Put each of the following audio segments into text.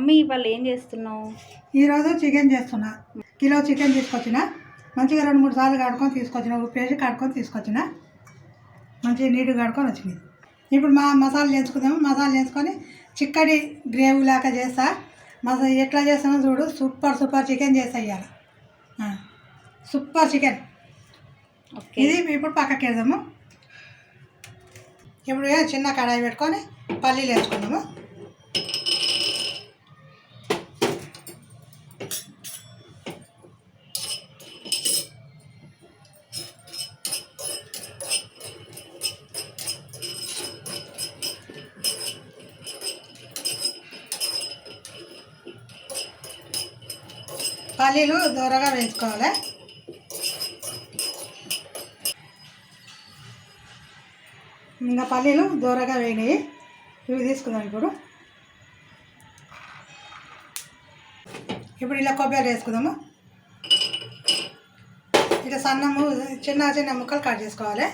Mummy ఇవాళ ఏం చేస్తున్నావు? ఈరోజు చికెన్ చేస్తున్నా. కిలో చికెన్ తీసుకొచ్చిన. మంచిగా రెండు మూడు సార్లు కడుక్కొని తీసుకొచ్చిన. ఉప్పు వేసి కడుక్కొని తీసుకొచ్చిన. మంచిగా నీట్గా కడుక్కొని వచ్చింది. ఇప్పుడు మా మసాలా చేసుకుందాము మసాలా చేసుకొని చిక్కటి గ్రేవీ లాగా చేస్తా. మసా ఎట్లా చేస్తామో చూడు. సూపర్ సూపర్ చికెన్ ఆ, సూపర్ చికెన్. ఇది ఇప్పుడు పక్కకి వెళ్దాము ఇప్పుడు చిన్న కడాయి పెట్టుకొని పల్లీలు వేసుకుందాము. పల్లీలు దూరగా వేసుకోవాలి ఇంకా పల్లీలు దూరగా వేయినాయి. ఇవి తీసుకుందాం ఇప్పుడు. ఇప్పుడు ఇలా కొబ్బరి వేసుకుందాము. ఇట్లా సన్నము చిన్న చిన్న ముక్కలు కట్ చేసుకోవాలి.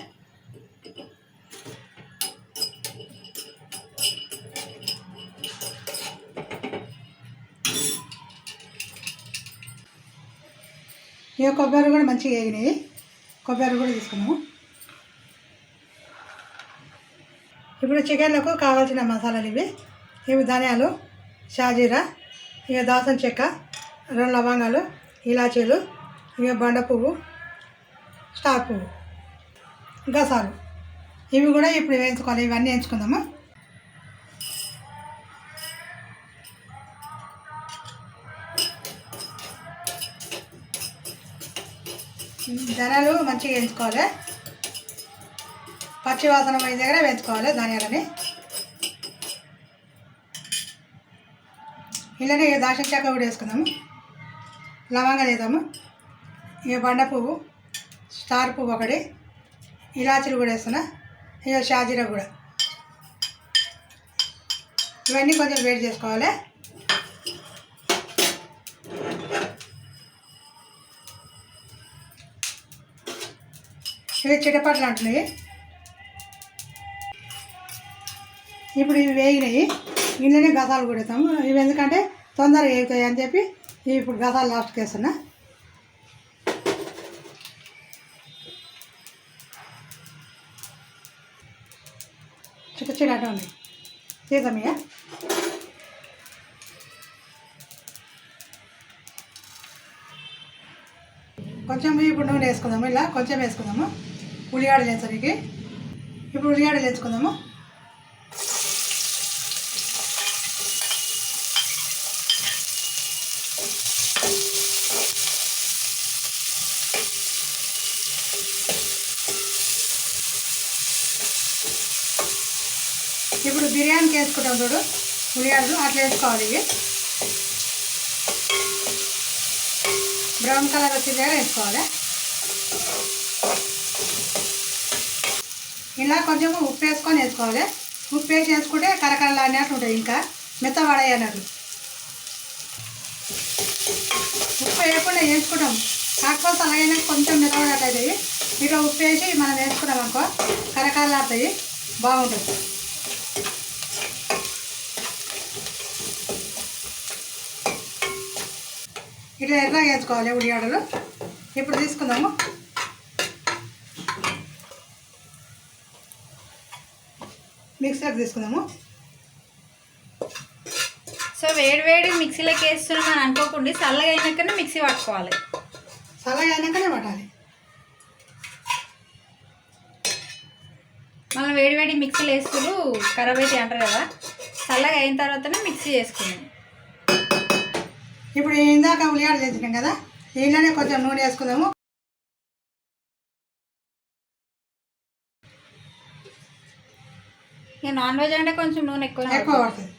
ఇక కొబ్బరి కూడా మంచిగా వేగినాయి. కొబ్బరి కూడా తీసుకున్నాము. ఇప్పుడు చికెన్లకు కావాల్సిన మసాలాలు ఇవి. ఇవి ధనియాలు షాజీరా ఇక దాసం చెక్క రెండు లవంగాలు ఇలాచీలు ఇక బండ పువ్వు స్టార్ పువ్వు గసాలు. ఇవి కూడా ఇప్పుడు వేయించుకోవాలి. ఇవన్నీ వేయించుకుందాము. మంచిగా వేయించుకోవాలి. పచ్చి వాసన పోయిన దగ్గర వేయించుకోవాలి ధనియాలని. ఇలానే ఇక దాచిన చెక్క కూడా వేసుకుందాము. లవంగాలు వేద్దాము. ఇక బండ పువ్వు స్టార్ పువ్వు ఒకటి ఇలాచీలు కూడా వేస్తున్నా. ఇక షాజీరా కూడా. ఇవన్నీ కొంచెం వేడి చేసుకోవాలి. ఇవి చిటపట్లు అంటున్నాయి. ఇప్పుడు ఇవి వేగినాయి. ఇంట్లోనే గసాలు కూడా ఇవి ఎందుకంటే తొందరగా వేగుతాయి అని చెప్పి ఇవి ఇప్పుడు గసాలు లాస్ట్కి వేస్తున్నా. చిక్క చిన్న ఉంది. తీద్దామయ్యా కొంచెం ఇప్పుడు నూనె వేసుకుందాము. ఇలా కొంచెం వేసుకుందాము. ఉల్లిగడ్డలు వేసరికి ఇప్పుడు ఉల్లిగడ్డలు వేసుకుందాము ఇప్పుడు బిర్యానీకి వేసుకుంటాం చూడు. ఉల్లిగడ్డలు అట్లా వేసుకోవాలి ఇవి. బ్రౌన్ కలర్ వచ్చేదాకా వేసుకోవాలి. ఇలా కొంచెం ఉప్పు వేసుకొని వేసుకోవాలి. ఉప్పు వేసి వేసుకుంటే కరకరలు అన్నట్టు ఉంటుంది ఇంకా. మెత్తబడాయి అన్నట్లు ఉప్పు వేయకుండా వేసుకుంటాం. కాకపోతే అలాగైనా కొంచెం మెత్తబడట్టు అవుతాయి ఇట్లా ఉప్పు వేసి మనం వేసుకున్నాం అనుకో కరకరలు అవుతాయి బాగుంటుంది. ఇట్లా ఎర్రగా వేసుకోవాలి ఉడియాడలు ఇప్పుడు తీసుకుందాము. మిక్సర్ తీసుకుందాము. సో వేడి వేడి మిక్సీలోకి వేస్తున్నాం అని అనుకోకుండా చల్లగా అయినాకనే మిక్సీ పట్టుకోవాలి. చల్లగా అయినాకనే పట్టాలి. మనం వేడి వేడి మిక్సీలో వేస్తులు ఖరాబ్ అయితే అంటారు కదా చల్లగా అయిన తర్వాతనే మిక్సీ చేసుకున్నాం ఇప్పుడు ఇందాక ఉల్లిగడ్డలు వేసినాం కదా దీనిలోనే కొంచెం నూనె వేసుకుందాము. ఇక నాన్ వెజ్ అంటే కొంచెం నూనె ఎక్కువ ఎక్కువ పడుతుంది.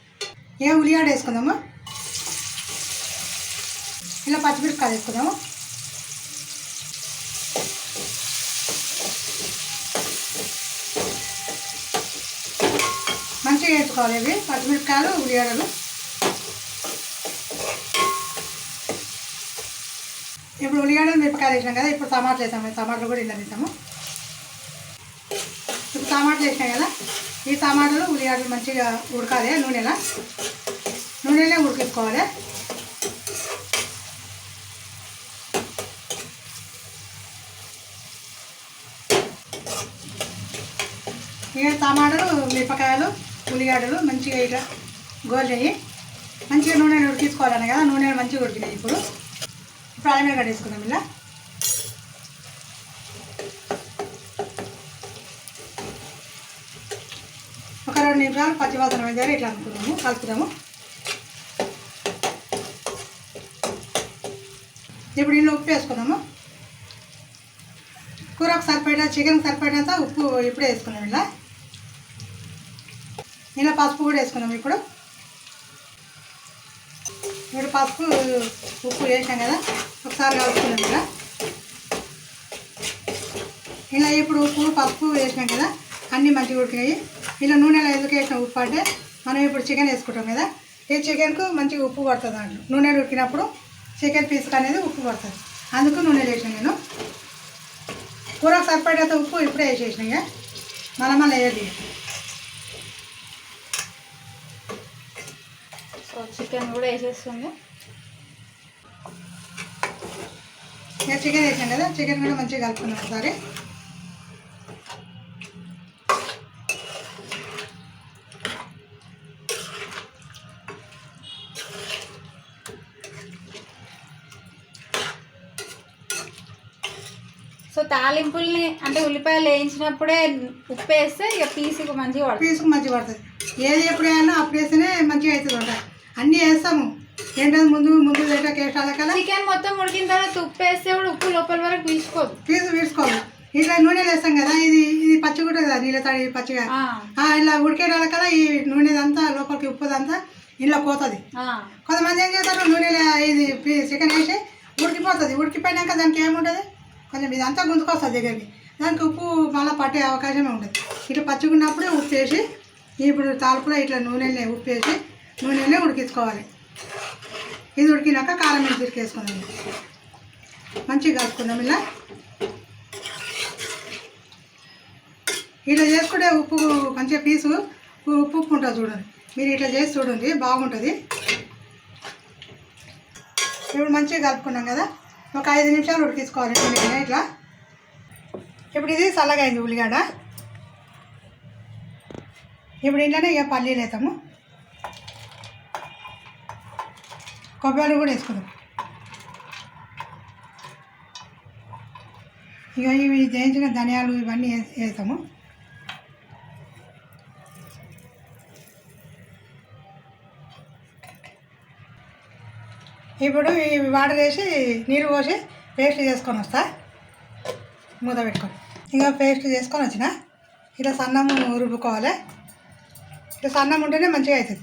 ఏ ఉల్లిగడ్డ వేసుకుందాము? ఇలా పచ్చిమిరపకాయలు వేసుకుందాము? మంచిగా వేసుకోవాలి ఇవి పచ్చిమిరపకాయలు ఉల్లిగడ్డలు. ఇప్పుడు ఉల్లిగడ్డలు మిరపకాయలు వేసినాం కదా ఇప్పుడు టమాటాలు వేసాము టమాటాలు కూడా ఇలా వేసాము. ఇప్పుడు టమాటాలు వేసినాం కదా? ఈ టమాటాలు ఉల్లిగడ్డలు మంచిగా ఉడకాలి నూనెలా. నూనెలో ఉడికించుకోవాలి. ఇక టమాటాలు మిరపకాయలు ఉల్లిగడ్డలు మంచిగా ఇక గోల్డయి మంచిగా నూనె ఉడికించుకోవాలని కదా నూనె మంచిగా ఉడికినాయి ఇప్పుడు. ఇప్పుడు అల్లం వేసుకుందాం ఇలా ఒక రెండు నిమిషాలు పచ్చివాసన వేసారు ఇట్లా అనుకున్నాము కలుపుదాము. ఇప్పుడు ఇంట్లో ఉప్పు వేసుకున్నాము కూరకు సరిపడా చికెన్ సరిపడినంత ఉప్పు ఇప్పుడే వేసుకున్నాం ఇలా. ఇలా పసుపు కూడా వేసుకున్నాము ఇప్పుడు. ఇప్పుడు పసుపు ఉప్పు వేసాం కదా ఒకసారి కలుపుకున్నాం ఇలా. ఇలా ఇప్పుడు ఉప్పు పసుపు వేసినాం కదా అన్నీ మంచిగా ఉడికినాయి. ఇలా నూనెలో ఎందుకు వేసినాం ఉప్పు అంటే మనం ఇప్పుడు చికెన్ వేసుకుంటాం కదా. ఈ చికెన్కు మంచిగా ఉప్పు పడుతుంది దాంట్లో. నూనెలో ఉడికినప్పుడు చికెన్ పీస్కి అనేది ఉప్పు పడుతుంది. అందుకు నూనెలో వేసాను నేను. కూరకు సరిపడేంత ఉప్పు ఇప్పుడే వేసేసిన ఇక. మళ్ళీ మళ్ళీ వేయదు సో చికెన్ కూడా వేసేస్తుంది. ఇక చికెన్ వేసాం కదా. చికెన్ కూడా మంచిగా కలుపుకున్నాం ఒకసారి. సో తాలింపుల్ని అంటే ఉల్లిపాయలు వేయించినప్పుడే ఉప్పు వేస్తే ఇక పీసుకు మంచిగా పడుతుంది. పీసుకు మంచిగా పడుతుంది. ఏది ఎప్పుడు వేయాలో అప్పుడు వేస్తేనే మంచిగా అవుతుంది వంట అన్నీ వేస్తాము. ఏంటంటే ముందు ముందు కదా? చికెన్ మొత్తం ఉడికిన తర్వాత ఉప్పు వేస్తే కూడా ఉప్పు లోపల వరకు పీల్చుకోదు. పీసు తీసుకోవాలి ఇట్లా నూనె వేస్తాం కదా ఇది ఇది పచ్చి కదా నీళ్ళ తడి పచ్చిగా. ఇలా ఉడికేటాల కదా ఈ నూనెదంతా లోపలికి ఉప్పుదంతా ఇంట్లో పోతుంది. కొంతమంది ఏం చేస్తారు నూనెలో ఇది చికెన్ వేసి ఉడికిపోతుంది. ఉడికిపోయినాక దానికి ఏముంటుంది? కొంచెం ఇదంతా గుంజుకొస్తుంది దగ్గరికి. దానికి ఉప్పు మళ్ళీ పట్టే అవకాశమే ఉంటుంది ఇట్లా పచ్చిగున్నప్పుడే ఉప్పు వేసి ఇప్పుడు తాలుపులో ఇట్లా నూనెనే ఉప్పు వేసి నూనెనే ఉడికించుకోవాలి. ఇది ఉడికినాక కారం మీద వేసుకుందాం. మంచిగా కలుపుకుందాం ఇలా. ఇట్లా చేసుకుంటే ఉప్పు మంచిగా పీసు ఉప్పు ఉప్పు ఉంటుంది చూడండి. మీరు ఇట్లా చేసి చూడండి బాగుంటుంది. ఇప్పుడు మంచిగా కలుపుకున్నాం కదా. ఒక ఐదు నిమిషాలు ఉడికించుకోవాలి. ఉల్లిగడ్డ ఇట్లా. ఇప్పుడు ఇది చల్లగా అయింది ఉల్లిగడ్డ. ఇప్పుడు ఇంట్లోనే ఇక పల్లీలు వేస్తాము. కొబ్బరి కూడా వేసుకుందాం. ఇక ఇవి జయించిన ధనియాలు ఇవన్నీ వేస్తాము. ఇప్పుడు ఈ వాటర్ వేసి నీళ్ళు పోసి పేస్ట్ చేసుకొని వస్తా. మూత పెట్టుకొని. ఇంకా పేస్ట్ చేసుకొని వచ్చిన. ఇట్లా సన్నం రుబ్బుకోవాలి. ఇట్లా సన్నం ఉంటేనే మంచిగా అవుతుంది.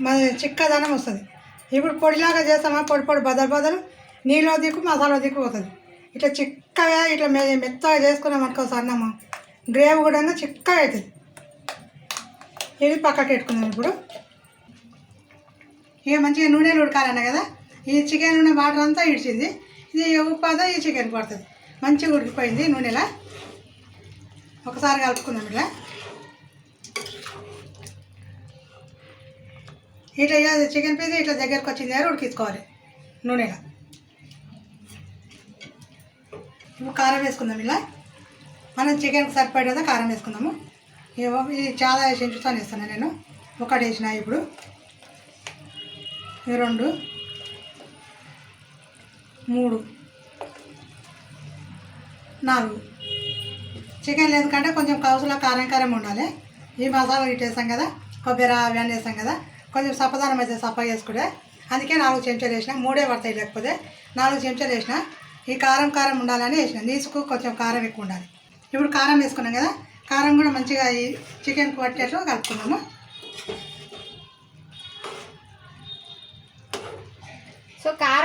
మన చిక్కదనం వస్తుంది. ఇప్పుడు పొడిలాగా చేస్తామా? పొడి పొడి బదలు బదలు నీళ్ళు దిక్కు మసాలా దిక్కు పోతుంది. ఇట్లా చిక్కగా ఇట్లా మె మెత్తగా చేసుకున్నాం అనుకో సన్నము. గ్రేవీ కూడా చిక్కగా అవుతుంది. ఇది పక్కకి పెట్టుకున్నాను ఇప్పుడు. ఇక మంచిగా నూనెలు ఉడకాలన్న కదా? ఈ చికెన్ ఉన్న వాటర్ అంతా ఇడిచింది. ఇది ఉప్పు ఈ చికెన్ పడుతుంది. మంచిగా ఉడికిపోయింది నూనెలా. ఒకసారి కలుపుకుందాం ఇట్లా. ఇట్లా చికెన్ పీస్ ఇట్లా దగ్గరకు వచ్చింది దగ్గర ఉడికించుకోవాలి నూనెలో. ఇప్పుడు కారం వేసుకుందాం ఇలా. మనం చికెన్కి సరిపడేదా కారం వేసుకుందాము. ఇగో ఇది చాలా చెంచుతాను వేస్తాను నేను. ఒకటి వేసిన ఇప్పుడు. ఈ రెండు. మూడు. నాలుగు. చికెన్ ఎందుకంటే కొంచెం కౌసులో కారం కారం ఉండాలి. ఈ మసాలా ఇటు వేసాం కదా కొబ్బరి అవన్నీ వేసాం కదా కొంచెం సప్పదానం అయితే సప్ప వేసుకుంటే అందుకే నాలుగు చెంచాలు వేసిన మూడే పడతాయి లేకపోతే నాలుగు చెంచాలు వేసిన ఈ కారం కారం ఉండాలని వేసిన నీసుకు కొంచెం కారం ఎక్కువ ఉండాలి. ఇప్పుడు కారం వేసుకున్నాం కదా కారం కూడా మంచిగా ఈ చికెన్ పట్టేట్లు కలుపుకున్నాము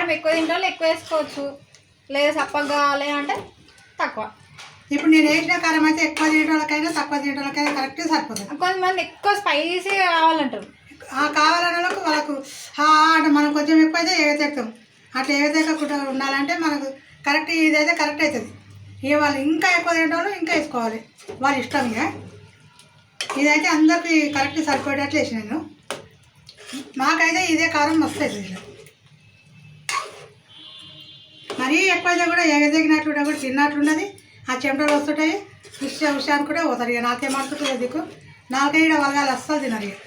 కారం ఎక్కువ తింటే వాళ్ళు ఎక్కువ వేసుకోవచ్చు. లేదా సప్పగా కావాలి అంటే తక్కువ. ఇప్పుడు నేను వేసిన కారం అయితే ఎక్కువ తినడానికైనా తక్కువ తినడానికైనా కరెక్ట్గా సరిపోతుంది. కొంతమంది ఎక్కువ స్పైసీ కావాలంటారు. ఆ కావాలన్న వాళ్ళకు వాళ్ళకు అంటే మనం కొంచెం ఎక్కువ అయితే ఏవెత్తాం అట్లా ఏవెత్తకుండా ఉండాలంటే మనకు కరెక్ట్ ఇదైతే కరెక్ట్ అవుతుంది. ఇక వాళ్ళు ఇంకా ఎక్కువ తింటారు ఇంకా వేసుకోవాలి. వాళ్ళ ఇష్టం ఇక. ఇదైతే అందరికి కరెక్ట్ సరిపోయేటట్లు వేసిన నేను. మాకైతే ఇదే కారం మస్తు అవుతుంది మరీ ఎక్కువైతే కూడా ఎగదగినట్లుండే కూడా తిన్నట్లున్నది. ఆ చెమటలు వస్తుంటాయి. ఉషా ఉషాన్ని కూడా పోతారు ఇక. నాకేం అనుకుంటుంది దిక్కు నాలుగైదు ఈడ వలగాలి అస్సలు తినరు ఇక.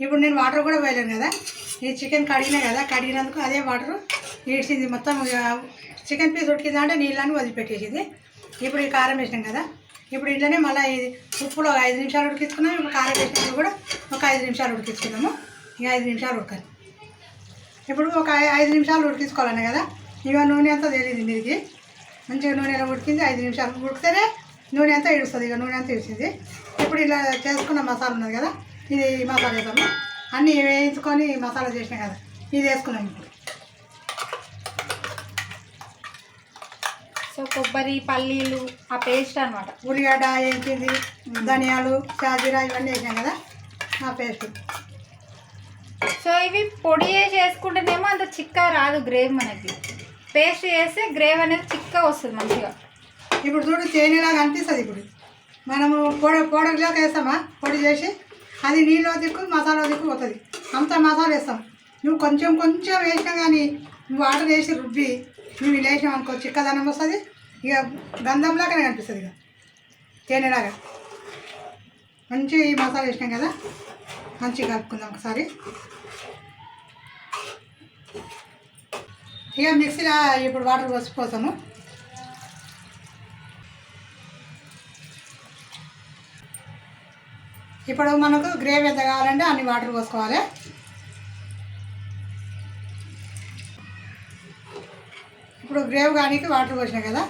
ఇప్పుడు నేను వాటర్ కూడా పోయలేను కదా. ఈ చికెన్ కడిగినా కదా కడిగినందుకు అదే వాటర్ ఈడ్చింది మొత్తం ఇక. చికెన్ పీస్ ఉడికిందంటే నీళ్ళని వదిలిపెట్టేసింది. ఇప్పుడు ఈ కారం వేసినాం కదా. ఇప్పుడు ఇంట్లోనే మళ్ళీ ఇది ఉప్పులో ఒక ఐదు నిమిషాలు ఉడికించుకున్నాం. ఇప్పుడు కారం వేసినప్పుడు కూడా ఒక ఐదు నిమిషాలు ఉడికించుకున్నాము ఇక ఐదు నిమిషాలు ఉడకాలి. ఇప్పుడు ఒక ఐదు నిమిషాలు ఉడికించుకోవాలనే కదా? ఇక నూనె అంతా తెలియదు మీదికి మంచిగా నూనె ఎలా ఉడికింది? ఐదు నిమిషాలు ఉడికితేనే నూనె అంతా ఇడుస్తుంది ఇక నూనె అంతా ఇడిచింది ఇప్పుడు ఇలా చేసుకున్న మసాలా ఉన్నది కదా? ఇది ఈ మసాలా వేసాము అన్నీ వేయించుకొని మసాలా చేసినాం కదా? ఇది వేసుకున్నాం ఇప్పుడు. సో కొబ్బరి పల్లీలు ఆ పేస్ట్ అనమాట ఉల్లిగడ్డ వేయించింది ధనియాలు షాజీరా ఇవన్నీ వేసినాం కదా? ఆ పేస్ట్. సో ఇవి పొడి చేసుకుంటేనేమో వేసుకుంటేనేమో అంత చిక్కగా రాదు గ్రేవ్ మనకి. పేస్ట్ చేస్తే గ్రేవ్ అనేది చిక్కగా వస్తుంది మంచిగా. ఇప్పుడు చూడు తేనెలాగా అనిపిస్తుంది ఇప్పుడు. మనము పొడి పొడిలోకి వేస్తామా? పొడి చేసి అది నీళ్ళు దిక్కు మసాలా దిక్కు పోతుంది. అంత మసాలా వేస్తాం. నువ్వు కొంచెం కొంచెం వేసినా కానీ నువ్వు వాటర్ వేసి రుబ్బి నువ్వు ఇలా వేసినావు అనుకో చిక్కదనం వస్తుంది. ఇక గంధంలాగానే కనిపిస్తుంది ఇక. తేనెలాగా. మంచిగా ఈ మసాలా వేసినాం కదా? మంచిగా కలుపుకుందాం ఒకసారి. ఇక మిక్సీలో ఇప్పుడు వాటర్ పోసిపోతాము ఇప్పుడు మనకు గ్రేవీ ఎంత కావాలంటే అన్ని వాటర్ పోసుకోవాలి. ఇప్పుడు గ్రేవ్ కానీ వాటర్ పోసినాయి కదా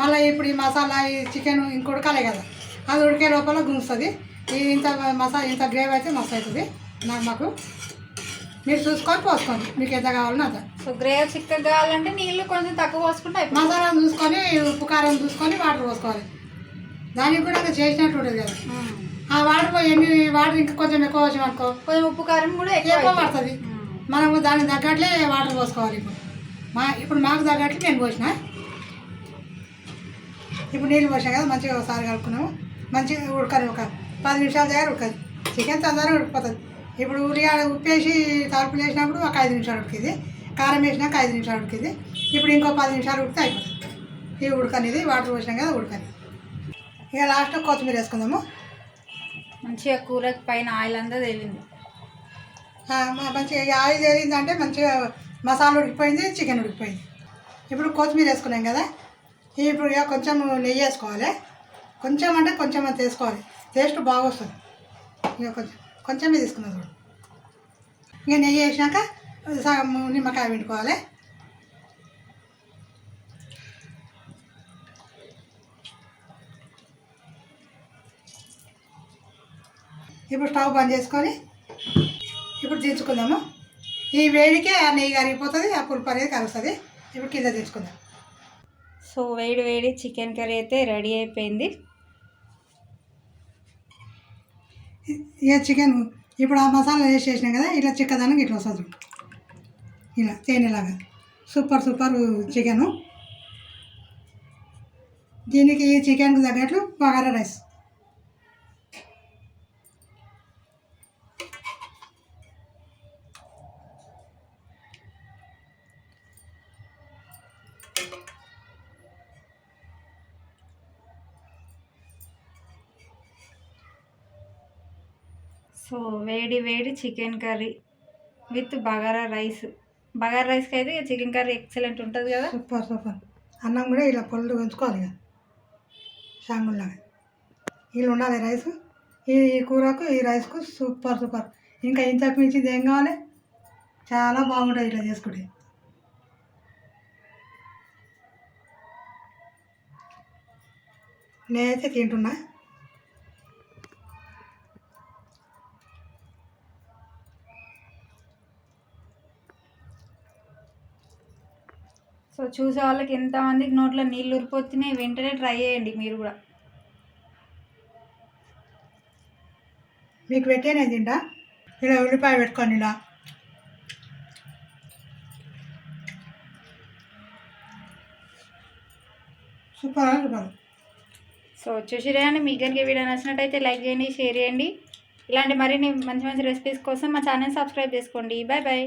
మళ్ళీ ఇప్పుడు ఈ మసాలా ఈ చికెన్ ఇంక ఉడకాలి కదా అది ఉడికే లోపల గుంజుతుంది. ఇంత మసాలా ఇంత గ్రేవీ అయితే మస్తు అవుతుంది నాకు మాకు మీరు చూసుకొని పోసుకోండి. మీకు ఎంత కావాలన్నా అంత. సో గ్రేవ్ చిక్కగా కావాలంటే నీళ్ళు కొంచెం తక్కువ పోసుకుంటే మసాలా చూసుకొని ఉప్పు కారం చూసుకొని వాటర్ పోసుకోవాలి. దానికి కూడా ఇంకా చేసినట్టు ఉంటుంది కదా. ఆ. వాటర్ పోయి ఎన్ని వాటర్ ఇంకా కొంచెం ఎక్కువ వచ్చాం అనుకో కొంచెం ఉప్పు కారం కూడా ఎక్కువ పడుతుంది. మనము దానికి తగ్గట్లే వాటర్ పోసుకోవాలి ఇప్పుడు. మా ఇప్పుడు మాకు తగ్గట్లు నేను పోసిన. ఇప్పుడు నీళ్ళు పోసాం కదా మంచిగా ఒకసారి కలుపుకున్నాము. మంచిగా ఉడకని ఒక పది నిమిషాల దగ్గర ఉడకదు చికెన్ తొందరగా ఉడికిపోతుంది. ఇప్పుడు ఉల్లిగడ్డ ఉప్పేసి తలుపులు వేసినప్పుడు ఒక ఐదు నిమిషాలు ఉడికింది. కారం వేసినాక ఐదు నిమిషాలు ఉడికింది. ఇప్పుడు ఇంకో పది నిమిషాలు ఉడికితే అయిపోతుంది. ఇది ఉడకనిది వాటర్ పోసినాం కదా ఉడకని ఇక లాస్ట్ కొత్తిమీర వేసుకుందాము. మంచిగా కూరకి పైన ఆయిల్ అంతా తేలింది. మంచిగా ఆయిల్ తేలిందంటే మంచిగా మసాలా ఉడికిపోయింది చికెన్ ఉడికిపోయింది. ఇప్పుడు కొత్తిమీర వేసుకున్నాం కదా. ఇప్పుడు ఇక కొంచెం నెయ్యి వేసుకోవాలి. కొంచెం అంటే కొంచెం అంత వేసుకోవాలి. టేస్ట్ బాగా వస్తుంది ఇక కొంచెం కొంచెమే తీసుకున్నా చూడు. ఇక నెయ్యి వేసినాక సగం నిమ్మకాయ పిండుకోవాలి. ఇప్పుడు స్టవ్ బంద్ చేసుకొని ఇప్పుడు దించుకుందాము. ఈ వేడికే ఆ నెయ్యి కరిగిపోతుంది ఆ పులుపు అనేది కలుస్తుంది ఇప్పుడు కింద దించుకుందాం. సో వేడి వేడి చికెన్ కర్రీ అయితే రెడీ అయిపోయింది. ఇక చికెన్? ఇప్పుడు ఆ మసాలా వేసి చేసినాం కదా ఇట్లా చిక్కదానికి ఇట్లా వస్తుంది ఇలా తేనెలాగా. Super super chicken. దీనికి ఈ చికెన్కి తగ్గట్లు బగారా రైస్ సో వేడి వేడి chicken curry with bagara rice. Bagara రైస్కి అయితే చికెన్ కర్రీ ఎక్సలెంట్ ఉంటుంది కదా. Super super. అన్నం కూడా ఇలా పళ్ళు పెంచుకోవాలి ఇక. షాంగుల్లాగా వీళ్ళు ఉండాలి రైస్. ఈ ఈ కూరకు ఈ రైస్కు సూపర్ సూపర్. ఇంకా ఇంతకు మించింది ఏం కావాలి? చాలా బాగుంటుంది ఇట్లా చేసుకుంటే. నేనైతే తింటున్నా. సో చూసే వాళ్ళకి ఎంతమందికి నోట్లో నీళ్ళు ఉరిపోతున్నాయి వెంటనే ట్రై చేయండి మీరు కూడా. మీకు పెట్టే నేను తింటా? ఇలా ఉల్లిపాయ పెట్టుకోండి ఇలా. సూపర్ సూపర్ సో చూసిరే అండి మీకు కనుక వీడియో నచ్చినట్టయితే లైక్ చేయండి షేర్ చేయండి. ఇలాంటి మరిన్ని మంచి మంచి రెసిపీస్ కోసం మా ఛానల్ సబ్స్క్రైబ్ చేసుకోండి. Bye bye.